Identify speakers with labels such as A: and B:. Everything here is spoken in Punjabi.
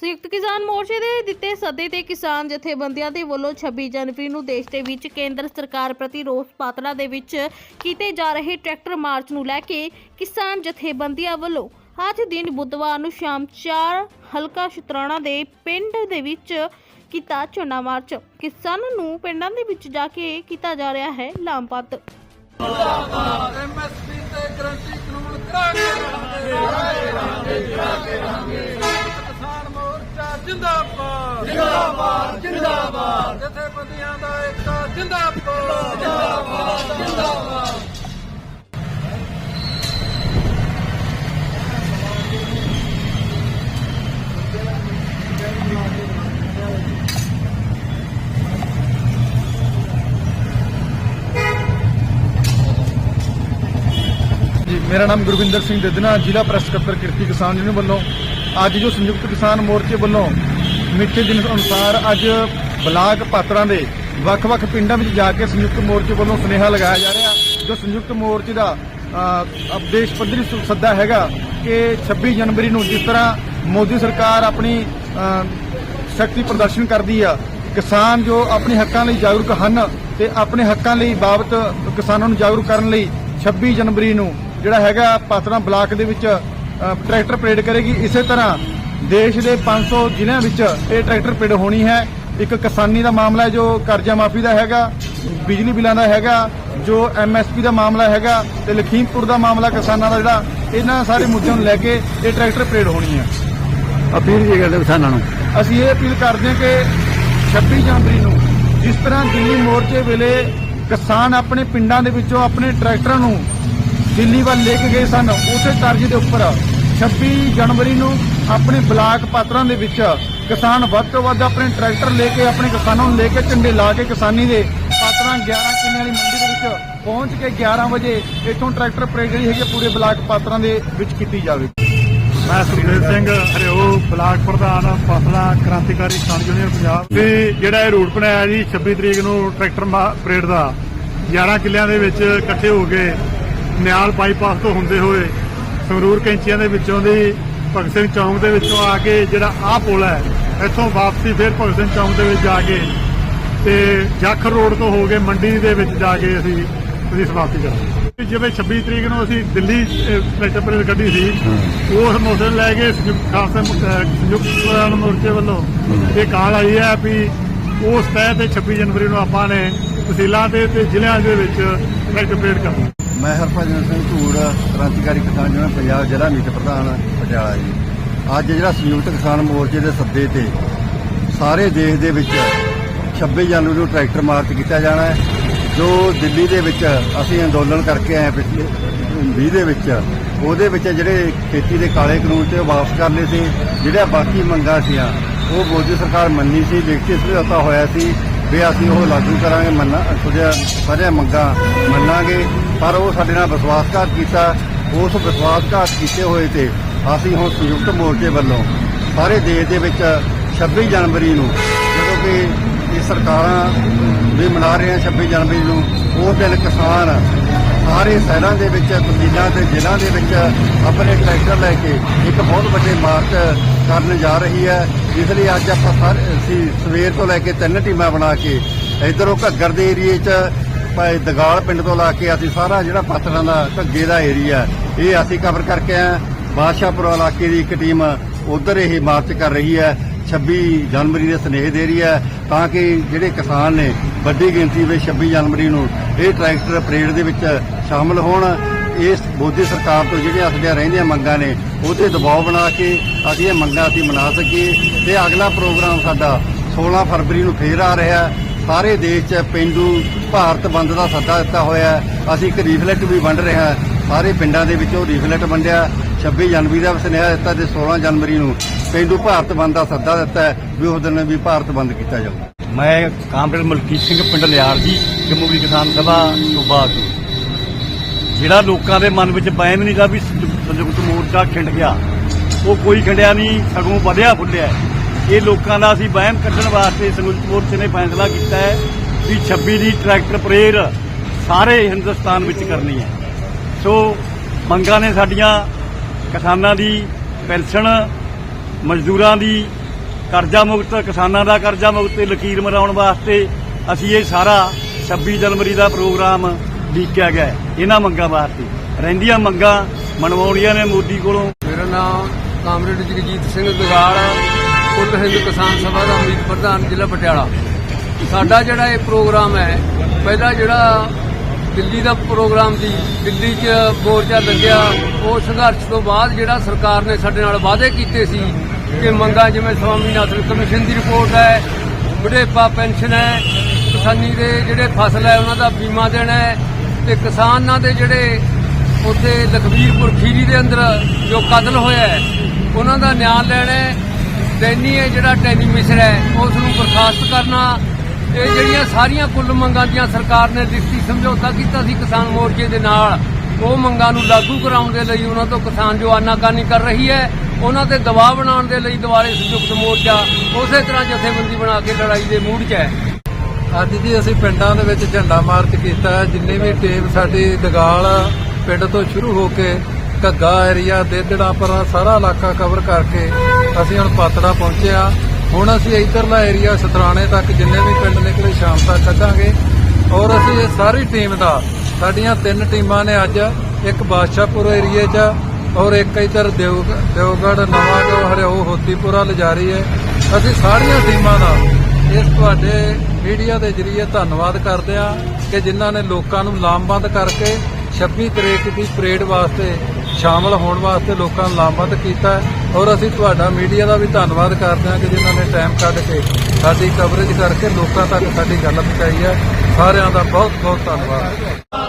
A: ਸੰਯੁਕਤ ਕਿਸਾਨ ਮੋਰਚੇ ਦੇ ਦਿੱਤੇ ਸੱਦੇ ਤੇ ਕਿਸਾਨ ਜਥੇਬੰਦੀਆਂ ਦੇ ਵੱਲੋਂ 26 ਜਨਵਰੀ ਨੂੰ ਦੇਸ਼ ਦੇ ਵਿੱਚ ਕੇਂਦਰ ਸਰਕਾਰ ਪ੍ਰਤੀ ਰੋਸ ਪਾਤੜਾ ਦੇ ਵਿੱਚ ਕੀਤੇ ਜਾ ਰਹੇ ਟਰੈਕਟਰ ਮਾਰਚ ਨੂੰ ਲੈ ਕੇ ਕਿਸਾਨ ਜਥੇਬੰਦੀਆਂ ਵੱਲੋਂ ਅੱਜ ਦਿਨ ਬੁੱਧਵਾਰ ਨੂੰ ਸ਼ਾਮ 4 ਹਲਕਾ ਸ਼ੁਤਰਾਣਾ ਦੇ ਪਿੰਡ ਦੇ ਵਿੱਚ ਕੀਤਾ ਝੋਨਾ ਮਾਰਚ। ਕਿਸਾਨਾਂ ਨੂੰ ਪਿੰਡਾਂ ਦੇ ਵਿੱਚ ਜਾ ਕੇ ਕੀਤਾ ਜਾ ਰਿਹਾ ਹੈ ਲਾਮਬੱਧ
B: ਐਮਐਸਪੀ ਤੇ ਗਰੰਟੀ ਕਾਨੂੰਨ ਕਰਾਂਗੇ ਕਰਾਂਗੇ ਕਰਾਂਗੇ। ਜਿੰਦਾਬਾਦ। ਜਿੰਦਾਬਾਦ ਜਿੰਦਾਬਾਦ। ਜਥੇਬੰਦੀਆਂ ਦਾ ਏਕਾ ਜਿੰਦਾਬਾਦ। ਜਿੰਦਾਬਾਦ ਜਿੰਦਾਬਾਦ।
C: ਜੀ ਮੇਰਾ ਨਾਮ ਗੁਰਵਿੰਦਰ ਸਿੰਘ ਦੱਦਨਾ ਜ਼ਿਲ੍ਹਾ ਪ੍ਰੈਸ ਸਕੱਤਰ ਕਿਰਤੀ ਕਿਸਾਨ ਯੂਨੀਅਨ ਵੱਲੋਂ ਅੱਜ ਜੋ ਸੰਯੁਕਤ ਕਿਸਾਨ ਮੋਰਚੇ ਵੱਲੋਂ ਮਿੱਥੇ ਦਿਨ ਅਨੁਸਾਰ ਅੱਜ ਬਲਾਕ ਪਾਤਰਾਂ ਦੇ ਵੱਖ-ਵੱਖ ਪਿੰਡਾਂ ਵਿੱਚ ਜਾ ਕੇ ਸੰਯੁਕਤ ਮੋਰਚੇ ਵੱਲੋਂ ਸੁਨੇਹਾ ਲਗਾਇਆ ਜਾ ਰਿਹਾ। ਜੋ ਸੰਯੁਕਤ ਮੋਰਚੇ ਦਾ ਅ, ਉਪਦੇਸ਼ ਪੱਧਰੀ ਸੱਦਾ ਹੈਗਾ ਕਿ 26 ਜਨਵਰੀ ਨੂੰ ਜਿਸ ਤਰ੍ਹਾਂ ਮੋਦੀ ਸਰਕਾਰ ਆਪਣੀ ਸ਼ਕਤੀ ਪ੍ਰਦਰਸ਼ਨ ਕਰਦੀ ਆ ਕਿਸਾਨ ਜੋ ਆਪਣੇ ਹੱਕਾਂ ਲਈ ਜਾਗਰੂਕ ਹਨ ਤੇ ਆਪਣੇ ਹੱਕਾਂ ਲਈ ਬਾਬਤ ਕਿਸਾਨਾਂ ਨੂੰ ਜਾਗਰੂਕ ਕਰਨ ਲਈ 26 ਜਨਵਰੀ ਨੂੰ ਜਿਹੜਾ ਹੈਗਾ ਪਾਤੜਾ ਬਲਾਕ ਦੇ ਵਿੱਚ ਟਰੈਕਟਰ ਪਰੇਡ ਕਰੇਗੀ। ਇਸੇ ਤਰ੍ਹਾਂ ਦੇਸ਼ ਦੇ 500 ਜ਼ਿਲ੍ਹਿਆਂ ਵਿੱਚ ਇਹ ਟਰੈਕਟਰ ਪਰੇਡ ਹੋਣੀ ਹੈ। ਇੱਕ ਕਿਸਾਨੀ ਦਾ ਮਾਮਲਾ ਹੈ ਜੋ ਕਰਜ਼ਾ ਮਾਫੀ ਦਾ ਹੈਗਾ ਬਿਜਲੀ ਬਿੱਲਾਂ ਦਾ ਹੈਗਾ ਜੋ ਐਮਐਸਪੀ ਦਾ ਮਾਮਲਾ ਹੈਗਾ ਤੇ ਲਖੀਮਪੁਰ ਦਾ ਮਾਮਲਾ ਕਿਸਾਨਾਂ ਦਾ ਜਿਹੜਾ ਇਹਨਾਂ ਸਾਰੇ ਮੁੱਦਿਆਂ ਨੂੰ ਲੈ ਕੇ ਇਹ ਟਰੈਕਟਰ ਪਰੇਡ ਹੋਣੀ ਹੈ।
D: ਅਪੀਲ ਕੀ ਕਰਦੇ ਕਿਸਾਨਾਂ ਨੂੰ?
C: ਅਸੀਂ ਇਹ ਅਪੀਲ ਕਰਦੇ ਹਾਂ ਕਿ 26 ਜਨਵਰੀ ਨੂੰ ਜਿਸ ਤਰ੍ਹਾਂ ਦਿੱਲੀ ਮੋਰਚੇ ਵੇਲੇ ਕਿਸਾਨ ਆਪਣੇ ਪਿੰਡਾਂ ਦੇ ਵਿੱਚੋਂ ਆਪਣੇ ਟਰੈਕਟਰਾਂ ਨੂੰ ਦਿੱਲੀ ਵੱਲ ਲੈ ਕੇ ਗਏ ਸਨ ਉਸੇ ਤਰਜ਼ ਦੇ ਉੱਪਰ 26 ਜਨਵਰੀ ਨੂੰ ਆਪਣੇ ਬਲਾਕ ਪਾਤਰਾਂ ਦੇ ਵਿੱਚ ਕਿਸਾਨ ਵੱਧ ਤੋਂ ਵੱਧ ਆਪਣੇ ਟਰੈਕਟਰ ਲੈ ਕੇ, ਆਪਣੇ ਕਿਸਾਨਾਂ ਨੂੰ ਲੈ ਕੇ ਝੰਡੇ ਲਾ ਕੇ ਕਿਸਾਨੀ ਦੇ ਪਾਤਰਾਂ 11 ਕਿੱਲੇ ਵਾਲੀ ਮੰਡੀ ਦੇ ਵਿੱਚ ਪਹੁੰਚ ਕੇ 11 ਵਜੇ ਇੱਥੋਂ ਟਰੈਕਟਰ ਪਰੇਡ ਜਿਹੜੀ ਹੈਗੀ ਹੈ ਪੂਰੇ ਬਲਾਕ ਪਾਤਰਾਂ ਦੇ ਵਿੱਚ ਕੀਤੀ ਜਾਵੇ।
E: ਮੈਂ ਸੁਖਦੇਵ ਸਿੰਘ ਹਰਿਓ ਬਲਾਕ ਪ੍ਰਧਾਨ ਫਸਲਾ ਕ੍ਰਾਂਤੀਕਾਰੀ ਕਿਸਾਨ ਯੂਨੀਅਨ ਪੰਜਾਬ। ਤੇ ਜਿਹੜਾ ਇਹ ਰੂਟ ਬਣਾਇਆ ਜੀ 26 ਤਰੀਕ ਨੂੰ ਟਰੈਕਟਰ ਪਰੇਡ ਦਾ 11 ਕਿੱਲਿਆਂ ਦੇ ਵਿੱਚ ਇਕੱਠੇ ਹੋ ਕੇ ਨਿਆਲ ਬਾਈਪਾਸ ਤੋਂ ਹੁੰਦੇ ਹੋਏ ਸੰਗਰੂਰ ਕੈਂਚੀਆਂ ਦੇ ਵਿੱਚੋਂ ਦੀ ਭਗਤ ਸਿੰਘ ਚੌਂਕ ਦੇ ਵਿੱਚੋਂ ਆ ਕੇ ਜਿਹੜਾ ਆਹ ਪੁਲ ਹੈ ਇੱਥੋਂ ਵਾਪਸੀ ਫਿਰ ਭਗਤ ਸਿੰਘ ਚੌਂਕ ਦੇ ਵਿੱਚ ਜਾ ਕੇ ਤੇ ਜਾਖਰ ਰੋਡ ਤੋਂ ਹੋ ਕੇ ਮੰਡੀ ਦੇ ਵਿੱਚ ਜਾ ਕੇ ਅਸੀਂ ਉਹਦੀ ਸਮਾਪਤੀ ਕਰਾਂਗੇ ਜਿਵੇਂ 26 ਤਰੀਕ ਨੂੰ ਅਸੀਂ ਦਿੱਲੀ ਟਰੈਕਟਰ ਪਰੇਡ ਕੱਢੀ ਸੀ ਉਸ ਮੋਸ਼ਨ ਲੈ ਕੇ ਅਹ ਸੰਯੁਕਤ ਮੋਰਚੇ ਵੱਲੋਂ ਇਹ ਕਾਲ ਆਈ ਹੈ ਵੀ ਉਸ ਤਹਿ ਤੇ 26 ਜਨਵਰੀ ਨੂੰ ਆਪਾਂ ਨੇ ਤਹਿਸੀਲਾਂ ਤੇ ਤੇ ਜ਼ਿਲ੍ਹਿਆਂ ਦੇ ਵਿੱਚ ਟਰੈਕਟਰ ਪਰੇਡ ਕਰਨਾ।
D: ਮੈਂ ਹਰਭਜਨ ਸਿੰਘ ਧੂੜ, ਕ੍ਰਾਂਤੀਕਾਰੀ ਕਿਸਾਨ ਯੂਨੀਅਨ ਪੰਜਾਬ ਜ਼ਿਲ੍ਹਾ ਮੀਤ ਪ੍ਰਧਾਨ ਪਟਿਆਲਾ ਜੀ। ਅੱਜ ਜਿਹੜਾ ਸੰਯੁਕਤ ਕਿਸਾਨ ਮੋਰਚੇ ਦੇ ਸੱਦੇ ਤੇ ਸਾਰੇ ਦੇਸ਼ ਦੇ ਵਿੱਚ 26 ਜਨਵਰੀ ਨੂੰ ਟਰੈਕਟਰ ਮਾਰਚ ਕੀਤਾ ਜਾਣਾ ਹੈ, ਜੋ ਦਿੱਲੀ ਦੇ ਵਿੱਚ ਅਸੀਂ ਅੰਦੋਲਨ ਕਰਕੇ ਆਏ ਪਿਛਲੇ 20 ਦੇ ਵਿੱਚ। ਉਹਦੇ ਵਿੱਚ ਜਿਹੜੇ ਖੇਤੀ ਦੇ ਕਾਲੇ ਕਾਨੂੰਨ ਤੇ ਵਾਪਸ ਕਰ ਲਏ ਸੀ, ਜਿਹੜਾ ਬਾਕੀ ਮੰਗਾਂ ਸੀਆਂ, ਉਹ ਮੋਦੀ ਸਰਕਾਰ ਮੰਨੀ ਸੀ ਲਿਖਤੀ ਸਮਝੌਤਾ ਹੋਇਆ ਸੀ ਵੀ ਅਸੀਂ ਉਹ ਲਾਗੂ ਕਰਾਂਗੇ, ਮੰਨਾ ਸੁਝਿਆ ਸਾਰੀਆਂ ਮੰਗਾਂ ਮੰਨਾਂਗੇ, ਪਰ ਉਹ ਸਾਡੇ ਨਾਲ ਵਿਸ਼ਵਾਸਘਾਤ ਕੀਤਾ, ਉਸ ਵਿਸ਼ਵਾਸਘਾਤ ਕੀਤੇ ਹੋਏ ਤੇ ਅਸੀਂ ਹੁਣ ਸੰਯੁਕਤ ਮੋਰਚੇ ਵੱਲੋਂ ਸਾਰੇ ਦੇਸ਼ ਦੇ ਵਿੱਚ 26 ਜਨਵਰੀ ਨੂੰ ਜਦੋਂ ਕਿ ਇਹ ਸਰਕਾਰਾਂ ਵੀ ਮਨਾ ਰਹੇ ਆ 26 ਜਨਵਰੀ ਨੂੰ, ਉਹ ਦਿਨ ਕਿਸਾਨ ਸਾਰੇ ਸ਼ਹਿਰਾਂ ਦੇ ਵਿੱਚ, ਤਹਿਸੀਲਾਂ ਤੇ ਜ਼ਿਲ੍ਹਿਆਂ ਦੇ ਵਿੱਚ ਆਪਣੇ ਟਰੈਕਟਰ ਲੈ ਕੇ ਇੱਕ ਬਹੁਤ ਵੱਡੇ ਮਾਰਚ ਕਰਨ ਜਾ ਰਹੀ ਹੈ। ਇਸ ਲਈ ਅੱਜ ਆਪਾਂ ਸਾਰੇ, ਅਸੀਂ ਸਵੇਰ ਤੋਂ ਲੈ ਕੇ ਤਿੰਨ ਟੀਮਾਂ ਬਣਾ ਕੇ ਇਧਰੋਂ ਘੱਗਰ ਦੇ ਏਰੀਏ 'ਚ, ਭਾਈ ਦਗਾਲ ਪਿੰਡ ਤੋਂ ਲਾ ਕੇ ਅਸੀਂ ਸਾਰਾ ਜਿਹੜਾ ਪਾਤਰਾਂ ਦਾ ਘੱਗੇ ਦਾ ਏਰੀਆ, ਇਹ ਅਸੀਂ ਕਵਰ ਕਰਕੇ ਆ ਬਾਦਸ਼ਾਹਪੁਰ ਇਲਾਕੇ ਦੀ ਇੱਕ ਟੀਮ ਉਧਰ ਇਹ ਮਾਰਚ ਕਰ ਰਹੀ ਹੈ। 26 ਜਨਵਰੀ ਦੇ ਸਨੇਹ ਦੇ ਰਹੀ ਹੈ ਤਾਂ ਕਿ ਜਿਹੜੇ ਕਿਸਾਨ ਨੇ ਵੱਡੀ ਗਿਣਤੀ ਵਿੱਚ 26 ਜਨਵਰੀ ਨੂੰ ਇਹ ਟਰੈਕਟਰ ਪਰੇਡ ਦੇ ਵਿੱਚ ਸ਼ਾਮਲ ਹੋਣ, ਇਸ ਮੋਦੀ ਸਰਕਾਰ ਤੋਂ ਜਿਹੜੀਆਂ ਸਾਡੀਆਂ ਰਹਿੰਦੀਆਂ ਮੰਗਾਂ ਨੇ, ਉਹਦੇ ਦਬਾਅ ਬਣਾ ਕੇ ਅਸੀਂ ਇਹ ਮੰਗਾਂ ਅਸੀਂ ਮਨਾ ਸਕੀਏ। ਤੇ ਅਗਲਾ ਪ੍ਰੋਗਰਾਮ ਸਾਡਾ 16 ਫਰਵਰੀ ਨੂੰ ਫੇਰ ਆ ਰਿਹਾ ਸਾਰੇ ਦੇਸ਼ 'ਚ ਪਿੰਡੂ ਭਾਰਤ ਬੰਦ ਦਾ ਸੱਦਾ ਦਿੱਤਾ ਹੋਇਆ ਅਸੀਂ ਇੱਕ ਲੀਫਲੈਟ ਵੀ ਵੰਡ ਰਿਹਾ ਸਾਰੇ ਪਿੰਡਾਂ ਦੇ ਵਿੱਚ ਉਹ ਲੀਫਲੈਟ ਵੰਡਿਆ। 26 ਜਨਵਰੀ ਦਾ ਸੁਨੇਹਾ ਦਿੱਤਾ ਤੇ 16 ਜਨਵਰੀ ਨੂੰ ਪਿੰਡੂ ਭਾਰਤ ਬੰਦ ਦਾ ਸੱਦਾ ਦਿੱਤਾ ਹੈ ਵੀ ਉਸ ਦਿਨ ਵੀ ਭਾਰਤ ਬੰਦ ਕੀਤਾ ਜਾਊਗਾ।
F: ਮੈਂ ਕਾਮਰੇਡ ਮਲਕੀਤ ਸਿੰਘ ਪਿੰਡ ਲਿਆਰ ਜੀ ਜੰਮੂਰੀ ਕਿਸਾਨ ਸਭਾ ਸੂਬਾ ਤੋਂ ਜਿਹੜਾ ਲੋਕਾਂ ਦੇ ਮਨ ਵਿੱਚ ਵਹਿਮ ਨਹੀਂਗਾ ਵੀ ਸੰਯੁ- ਸੰਯੁਕਤ ਮੋਰਚਾ ਖਿੰਡ ਗਿਆ, ਉਹ ਕੋਈ ਖਿੰਡਿਆ ਨਹੀਂ, ਸਗੋਂ ਵਧਿਆ ਫੁੱਲਿਆ ਇਹ ਲੋਕਾਂ ਦਾ ਅਸੀਂ ਵਹਿਮ ਕੱਢਣ ਵਾਸਤੇ ਸੰਯੁਕਤ ਮੋਰਚੇ ਨੇ ਫੈਸਲਾ ਕੀਤਾ ਹੈ ਵੀ 26 ਦੀ ਟਰੈਕਟਰ ਪਰੇਡ ਸਾਰੇ ਹਿੰਦੁਸਤਾਨ ਵਿੱਚ ਕਰਨੀ ਹੈ। ਸੋ ਮੰਗਾਂ ਨੇ ਸਾਡੀਆਂ ਕਿਸਾਨਾਂ ਦੀ ਪੈਨਸ਼ਨ ਮਜ਼ਦੂਰਾਂ ਦੀ ਕਰਜ਼ਾ ਮੁਕਤ, ਕਿਸਾਨਾਂ ਦਾ ਕਰਜ਼ਾ ਮੁਕਤ ਤੇ ਲਕੀਰ ਮਰਾਉਣ ਵਾਸਤੇ ਅਸੀਂ ਇਹ ਸਾਰਾ 26 ਜਨਵਰੀ ਦਾ ਪ੍ਰੋਗਰਾਮ ਲੀਕਿਆ ਗਿਆ ਇਹਨਾਂ ਮੰਗਾਂ ਵਾਸਤੇ। ਰਹਿੰਦੀਆਂ ਮੰਗਾਂ ਮਨਵਾਉਣੀਆਂ ਨੇ ਮੋਦੀ ਕੋਲੋਂ।
B: ਮੇਰਾ ਨਾਮ ਕਾਮਰੇਡ ਜਗਜੀਤ ਸਿੰਘ ਗਗਾਲ ਕੁੱਲ ਹਿੰਦ ਕਿਸਾਨ ਸਭਾ ਦਾ ਮੀਤ ਪ੍ਰਧਾਨ ਜ਼ਿਲ੍ਹਾ ਪਟਿਆਲਾ। ਸਾਡਾ ਜਿਹੜਾ ਇਹ ਪ੍ਰੋਗਰਾਮ ਹੈ, ਪਹਿਲਾ ਜਿਹੜਾ ਦਿੱਲੀ ਦਾ ਪ੍ਰੋਗਰਾਮ ਸੀ। ਦਿੱਲੀ 'ਚ ਮੋਰਚਾ ਲੱਗਿਆ। ਉਹ ਸੰਘਰਸ਼ ਤੋਂ ਬਾਅਦ ਜਿਹੜਾ ਸਰਕਾਰ ਨੇ ਸਾਡੇ ਨਾਲ ਵਾਅਦੇ ਕੀਤੇ ਸੀ ਕਿ ਮੰਗਾਂ ਜਿਵੇਂ ਸਵਾਮੀਨਾਥਨ ਕਮਿਸ਼ਨ ਦੀ ਰਿਪੋਰਟ ਹੈ ਬੁਢੇਪਾ ਪੈਨਸ਼ਨ ਹੈ, ਕਿਸਾਨੀ ਦੇ ਜਿਹੜੇ ਫਸਲ ਹੈ ਉਹਨਾਂ ਦਾ ਬੀਮਾ ਦੇਣਾ ਹੈ ਤੇ ਕਿਸਾਨਾਂ ਦੇ ਜਿਹੜੇ ਉੱਥੇ ਲਖਬੀਰਪੁਰ ਖੀਰੀ ਦੇ ਅੰਦਰ ਜੋ ਕਤਲ ਹੋਇਆ ਹੈ, ਉਹਨਾਂ ਦਾ ਨਿਆਂ ਲੈਣਾ ਹੈ। ਡੈਨੀ ਹੈ ਜਿਹੜਾ ਟੈਨੀ ਮਿਸਰ ਹੈ, ਉਸ ਨੂੰ ਬਰਖਾਸਤ ਕਰਨਾ ਇਹ ਜਿਹੜੀਆਂ ਸਾਰੀਆਂ ਕੁੱਲ ਮੰਗਾਂ ਦੀਆਂ ਸਰਕਾਰ ਨੇ ਲਿਖਤੀ ਸਮਝੌਤਾ ਕੀਤਾ ਸੀ ਕਿਸਾਨ ਮੋਰਚੇ ਦੇ ਨਾਲ, ਉਹ ਮੰਗਾਂ ਨੂੰ ਲਾਗੂ ਕਰਾਉਣ ਦੇ ਲਈ ਉਹਨਾਂ ਤੋਂ ਕਿਸਾਨ ਜੋ ਆਨਾਕਾਨੀ ਕਰ ਰਹੀ ਹੈ, ਉਹਨਾਂ ਤੇ ਦਬਾਅ ਬਣਾਉਣ ਦੇ ਲਈ ਦੁਬਾਰੇ ਸੰਯੁਕਤ ਮੋਰਚਾ ਉਸੇ ਤਰ੍ਹਾਂ ਜਥੇਬੰਦੀ ਬਣਾ ਕੇ ਲੜਾਈ ਦੇ ਮੂਡ 'ਚ ਹੈ।
G: ਅੱਜ ਜੀ ਅਸੀਂ ਪਿੰਡਾਂ ਦੇ ਵਿੱਚ ਝੰਡਾ ਮਾਰਚ ਕੀਤਾ ਹੈ, ਜਿੰਨੀ ਵੀ ਟੀਮ ਸਾਡੀ ਦਗਾਲ ਪਿੰਡ ਤੋਂ ਸ਼ੁਰੂ ਹੋ ਕੇ ਘੱਗਾ ਏਰੀਆ ਦੇਦੜਾ ਪਰ ਸਾਰਾ ਇਲਾਕਾ ਕਵਰ ਕਰਕੇ ਅਸੀਂ ਹੁਣ ਪਾਤੜਾ ਪਹੁੰਚੇ ਆ ਹੁਣ ਅਸੀਂ ਇਧਰਲਾ ਏਰੀਆ ਸਤਰਾਣੇ ਤੱਕ ਜਿੰਨੇ ਵੀ ਪਿੰਡ ਨਿਕਲੇ ਸ਼ਾਮ ਤੱਕ ਕੱਢਾਂਗੇ। ਔਰ ਅਸੀਂ ਇਹ ਸਾਰੀ ਟੀਮ ਦਾ, ਸਾਡੀਆਂ ਤਿੰਨ ਟੀਮਾਂ ਨੇ ਅੱਜ ਇੱਕ ਬਾਦਸ਼ਾਹਪੁਰ ਏਰੀਏ 'ਚ ਔਰ ਇੱਕ ਇਧਰ ਦਿਓ ਦਿਓਗੜ ਨਵਾਂ ਜੋ ਹਰਿਓ ਹੋਦੀਪੁਰਾ ਲਿਜਾਰੀ ਹੈ। ਅਸੀਂ ਸਾਰੀਆਂ ਟੀਮਾਂ ਦਾ ਇਸ ਤੁਹਾਡੇ ਮੀਡੀਆ ਦੇ ਜਰੀਏ ਧੰਨਵਾਦ ਕਰਦੇ ਆ ਕਿ ਜਿਨ੍ਹਾਂ ਨੇ ਲੋਕਾਂ ਨੂੰ ਲਾਮਬੰਦ ਕਰਕੇ 26 ਤਰੀਕ ਦੀ ਪਰੇਡ ਵਾਸਤੇ ਸ਼ਾਮਲ ਹੋਣ ਵਾਸਤੇ ਲੋਕਾਂ ਨੂੰ ਲਾਮਬੰਦ ਕੀਤਾ ਔਰ ਅਸੀਂ ਤੁਹਾਡਾ ਮੀਡੀਆ ਦਾ ਵੀ ਧੰਨਵਾਦ ਕਰਦੇ ਹਾਂ ਕਿ ਜਿਨ੍ਹਾਂ ਨੇ ਟਾਈਮ ਕੱਢ ਕੇ ਸਾਡੀ ਕਵਰੇਜ ਕਰਕੇ ਲੋਕਾਂ ਤੱਕ ਸਾਡੀ ਗੱਲ ਪਹੁੰਚਾਈ ਹੈ। ਸਾਰਿਆਂ ਦਾ ਬਹੁਤ ਬਹੁਤ ਧੰਨਵਾਦ।